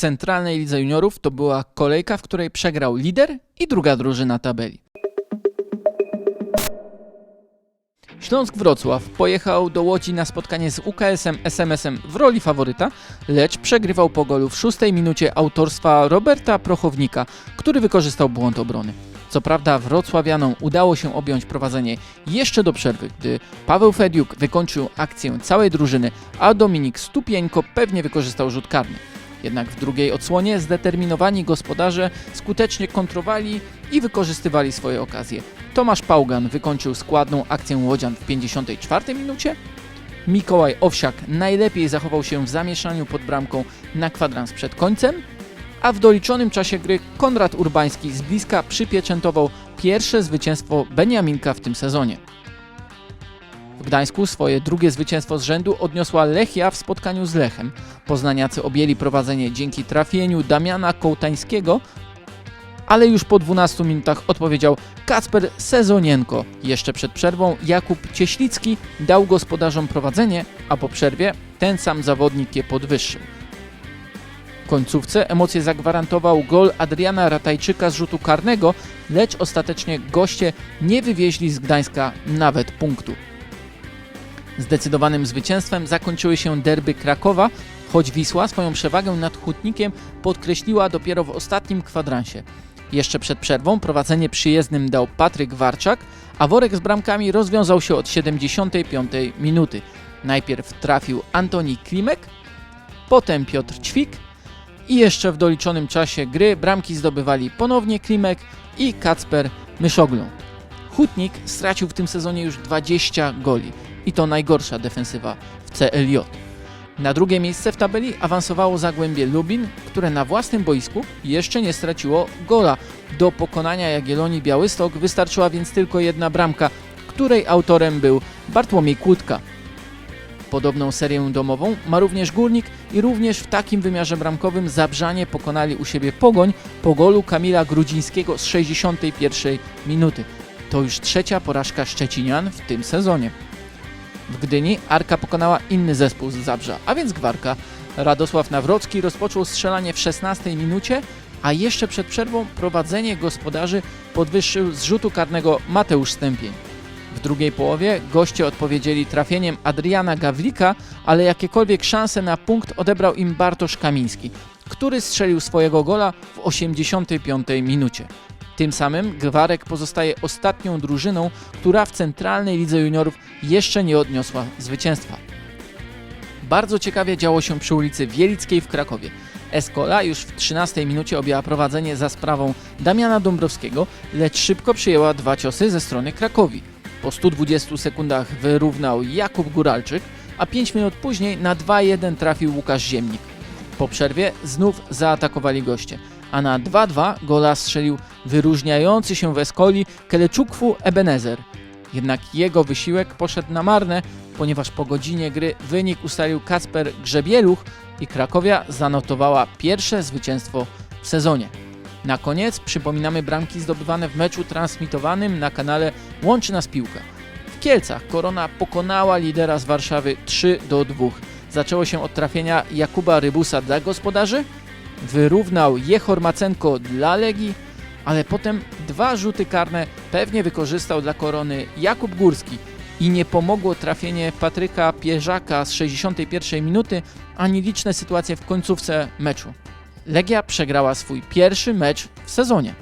centralnej lidze juniorów to była kolejka, w której przegrał lider i druga drużyna tabeli. Śląsk Wrocław pojechał do Łodzi na spotkanie z UKS-em SMS-em w roli faworyta, lecz przegrywał po golu w szóstej minucie autorstwa Roberta Prochownika, który wykorzystał błąd obrony. Co prawda wrocławianom udało się objąć prowadzenie jeszcze do przerwy, gdy Paweł Fediuk wykończył akcję całej drużyny, a Dominik Stupieńko pewnie wykorzystał rzut karny. Jednak w drugiej odsłonie zdeterminowani gospodarze skutecznie kontrowali i wykorzystywali swoje okazje. Tomasz Pałgan wykończył składną akcję Łodzian w 54 minucie. Mikołaj Owsiak najlepiej zachował się w zamieszaniu pod bramką na kwadrans przed końcem, a w doliczonym czasie gry Konrad Urbański z bliska przypieczętował pierwsze zwycięstwo Beniaminka w tym sezonie. W Gdańsku swoje drugie zwycięstwo z rzędu odniosła Lechia w spotkaniu z Lechem. Poznaniacy objęli prowadzenie dzięki trafieniu Damiana Kołtańskiego, ale już po 12 minutach odpowiedział Kacper Sezonienko. Jeszcze przed przerwą Jakub Cieślicki dał gospodarzom prowadzenie, a po przerwie ten sam zawodnik je podwyższył. W końcówce emocje zagwarantował gol Adriana Ratajczyka z rzutu karnego, lecz ostatecznie goście nie wywieźli z Gdańska nawet punktu. Zdecydowanym zwycięstwem zakończyły się derby Krakowa, choć Wisła swoją przewagę nad Hutnikiem podkreśliła dopiero w ostatnim kwadransie. Jeszcze przed przerwą prowadzenie przyjezdnym dał Patryk Warczak, a worek z bramkami rozwiązał się od 75 minuty. Najpierw trafił Antoni Klimek, potem Piotr Ćwik i jeszcze w doliczonym czasie gry bramki zdobywali ponownie Klimek i Kacper Myszoglu. Hutnik stracił w tym sezonie już 20 goli i to najgorsza defensywa w CLJ. Na drugie miejsce w tabeli awansowało Zagłębie Lubin, które na własnym boisku jeszcze nie straciło gola. Do pokonania Jagiellonii Białystok wystarczyła więc tylko jedna bramka, której autorem był Bartłomiej Kłódka. Podobną serię domową ma również Górnik i również w takim wymiarze bramkowym Zabrzanie pokonali u siebie Pogoń po golu Kamila Grudzińskiego z 61 minuty. To już trzecia porażka Szczecinian w tym sezonie. W Gdyni Arka pokonała inny zespół z Zabrza, a więc Gwarka. Radosław Nawrocki rozpoczął strzelanie w 16 minucie, a jeszcze przed przerwą prowadzenie gospodarzy podwyższył z rzutu karnego Mateusz Stępień. W drugiej połowie goście odpowiedzieli trafieniem Adriana Gawlika, ale jakiekolwiek szanse na punkt odebrał im Bartosz Kamiński, który strzelił swojego gola w 85 minucie. Tym samym Gwarek pozostaje ostatnią drużyną, która w centralnej lidze juniorów jeszcze nie odniosła zwycięstwa. Bardzo ciekawie działo się przy ulicy Wielickiej w Krakowie. Escola już w 13 minucie objęła prowadzenie za sprawą Damiana Dąbrowskiego, lecz szybko przyjęła dwa ciosy ze strony Krakowi. Po 120 sekundach wyrównał Jakub Góralczyk, a 5 minut później na 2-1 trafił Łukasz Ziemnik. Po przerwie znów zaatakowali goście, a na 2-2 gola strzelił wyróżniający się w Escoli Keleczukwu Ebenezer. Jednak jego wysiłek poszedł na marne, ponieważ po godzinie gry wynik ustalił Kacper Grzebieluch i Krakowia zanotowała pierwsze zwycięstwo w sezonie. Na koniec przypominamy bramki zdobywane w meczu transmitowanym na kanale Łączy Nas Piłka. W Kielcach Korona pokonała lidera z Warszawy 3 do 2. Zaczęło się od trafienia Jakuba Rybusa dla gospodarzy, wyrównał Jehor Macenko dla Legii, ale potem dwa rzuty karne pewnie wykorzystał dla Korony Jakub Górski i nie pomogło trafienie Patryka Pierzaka z 61 minuty, ani liczne sytuacje w końcówce meczu. Legia przegrała swój pierwszy mecz w sezonie.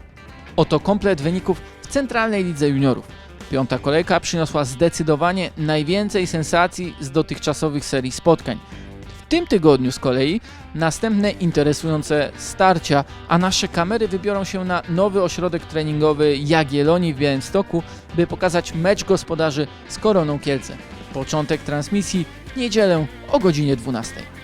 Oto komplet wyników w centralnej lidze juniorów. Piąta kolejka przyniosła zdecydowanie najwięcej sensacji z dotychczasowych serii spotkań. Tym tygodniu z kolei następne interesujące starcia, a nasze kamery wybiorą się na nowy ośrodek treningowy Jagiellonii w Białymstoku, by pokazać mecz gospodarzy z Koroną Kielce. Początek transmisji niedzielę o godzinie 12.